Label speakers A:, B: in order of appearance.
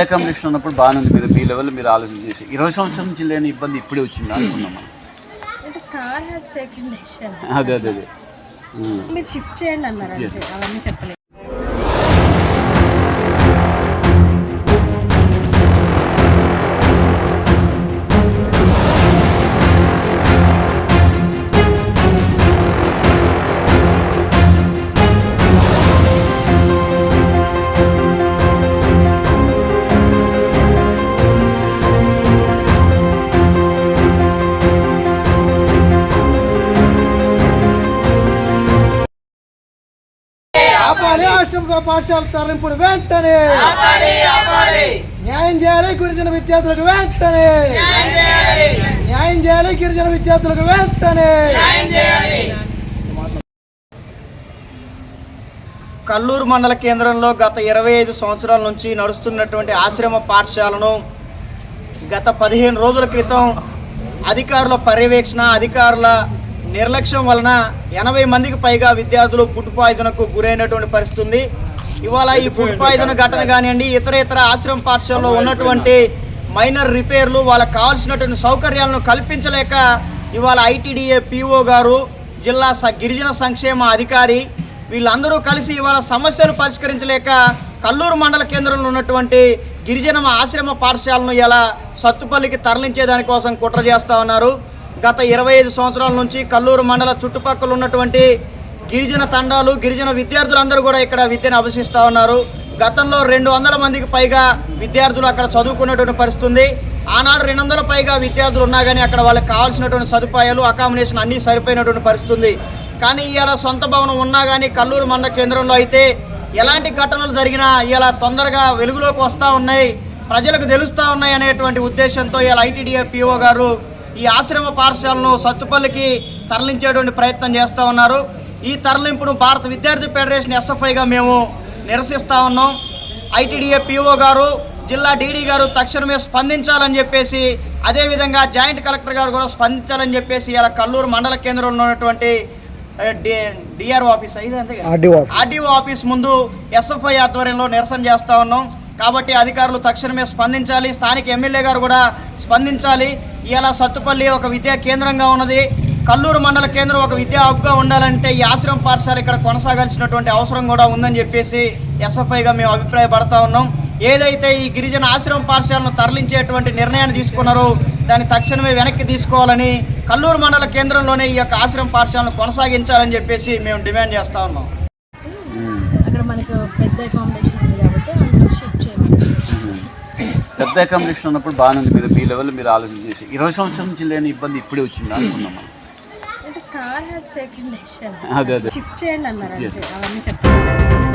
A: Accommodation ఉన్నప్పుడు బాగానే ఉంది మీరు మీ లెవెల్ మీరు ఆలోచన చేసి ఇరవై సంవత్సరం నుంచి లేని ఇబ్బంది ఇప్పుడే వచ్చింది అనుకున్నాం అదే అదే అదే.
B: మీరు షిఫ్ట్ చేయండి అన్నారు అవన్నీ చెప్పలేదు.
C: ఆపాలి ఆశ్రమ పాఠశాల తరలింపుడు వెంటనే. న్యాయం చేయాలి గిరిజన విద్యార్థులకు వెంటనే. న్యాయం చేయాలి. గిరిజన విద్యార్థులకు వెంటనే. కల్లూరు మండల కేంద్రంలో గత ఇరవై ఐదు సంవత్సరాల నుంచి నడుస్తున్నటువంటి ఆశ్రమ పాఠశాలను గత పదిహేను రోజుల క్రితం అధికారుల పర్యవేక్షణ అధికారుల నిర్లక్ష్యం వలన ఎనభై మందికి పైగా విద్యార్థులు ఫుడ్ పాయిజన్కు గురైనటువంటి పరిస్థితి ఉంది. ఇవాళ ఈ ఫుడ్ పాయిజన్ ఘటన కానివ్వండి ఇతర ఇతర ఆశ్రమ పాఠశాలలో ఉన్నటువంటి మైనర్ రిపేర్లు వాళ్ళకి కావాల్సినటువంటి సౌకర్యాలను కల్పించలేక ఇవాళ ఐటీడీఏ పిఓ గారు జిల్లా స గిరిజన సంక్షేమ అధికారి వీళ్ళందరూ కలిసి ఇవాళ సమస్యలు పరిష్కరించలేక కల్లూరు మండల కేంద్రంలో ఉన్నటువంటి గిరిజన ఆశ్రమ పాఠశాలను ఎలా సత్తుపల్లికి తరలించే దానికోసం కుట్ర చేస్తూ ఉన్నారు. గత ఇరవై ఐదు సంవత్సరాల నుంచి కల్లూరు మండల చుట్టుపక్కల ఉన్నటువంటి గిరిజన తండాలు గిరిజన విద్యార్థులందరూ కూడా ఇక్కడ విద్యను అభ్యసిస్తూ ఉన్నారు. గతంలో రెండు వందల మందికి పైగా విద్యార్థులు అక్కడ చదువుకున్నటువంటి పరిస్థితుంది. ఆనాడు రెండు వందల పైగా విద్యార్థులు ఉన్నా కానీ అక్కడ వాళ్ళకి కావాల్సినటువంటి సదుపాయాలు అకామిడేషన్ అన్నీ సరిపోయినటువంటి పరిస్థితుంది. కానీ ఇవాళ సొంత భవనం ఉన్నా కానీ కల్లూరు మండల కేంద్రంలో అయితే ఎలాంటి ఘటనలు జరిగినా ఇలా తొందరగా వెలుగులోకి వస్తూ ఉన్నాయి ప్రజలకు తెలుస్తూ ఉన్నాయి అనేటువంటి ఉద్దేశంతో ఇలా ఐటీడీఏ పిఓ గారు ఈ ఆశ్రమ పాఠశాలను సత్తుపల్లికి తరలించేటువంటి ప్రయత్నం చేస్తూ ఉన్నారు. ఈ తరలింపును భారత విద్యార్థి ఫెడరేషన్ ఎస్ఎఫ్ఐగా మేము నిరసిస్తూ ఉన్నాం. ఐటీడీఏ పిఓ గారు జిల్లా డీడీ గారు తక్షణమే స్పందించాలని చెప్పేసి అదేవిధంగా జాయింట్ కలెక్టర్ గారు కూడా స్పందించాలని చెప్పేసి ఇలా కల్లూరు మండల కేంద్రంలో ఉన్నటువంటి డిఆర్ ఆఫీస్? ఆర్డీఓ ఆఫీస్ ముందు ఎస్ఎఫ్ఐ ఆధ్వర్యంలో నిరసన చేస్తా ఉన్నాం. కాబట్టి అధికారులు తక్షణమే స్పందించాలి. స్థానిక ఎమ్మెల్యే గారు కూడా స్పందించాలి. ఇలా సత్తుపల్లి ఒక విద్యా కేంద్రంగా ఉన్నది. కల్లూరు మండల కేంద్రం ఒక విద్యా హబ్గా ఉండాలంటే ఈ ఆశ్రమ పాఠశాల ఇక్కడ కొనసాగాల్సినటువంటి అవసరం కూడా ఉందని చెప్పేసి ఎస్ఎఫ్ఐగా మేము అభిప్రాయపడతా ఉన్నాం. ఏదైతే ఈ గిరిజన ఆశ్రమ పాఠశాలను తరలించేటువంటి నిర్ణయాన్ని తీసుకున్నారో దాన్ని తక్షణమే వెనక్కి తీసుకోవాలని కల్లూరు మండల కేంద్రంలోనే ఈ యొక్క ఆశ్రమ పాఠశాలను కొనసాగించాలని చెప్పేసి మేము డిమాండ్ చేస్తా ఉన్నాం.
B: అక్కడ మనకు పెద్ద అకామిడేషన్ ఉంది కాబట్టి అందులో షిఫ్ట్ చేయండి
A: పెద్ద అకామిడేషన్ ఉన్నప్పుడు బాగానే ఉంది మీరు మీ లెవెల్ మీరు ఆలోచన చేసి ఇరవై సంవత్సరం నుంచి లేని ఇబ్బంది ఇప్పుడే వచ్చింది అనుకున్నాం అదే అదే.
B: షిఫ్ట్ చేయండి అన్నారు అవన్నీ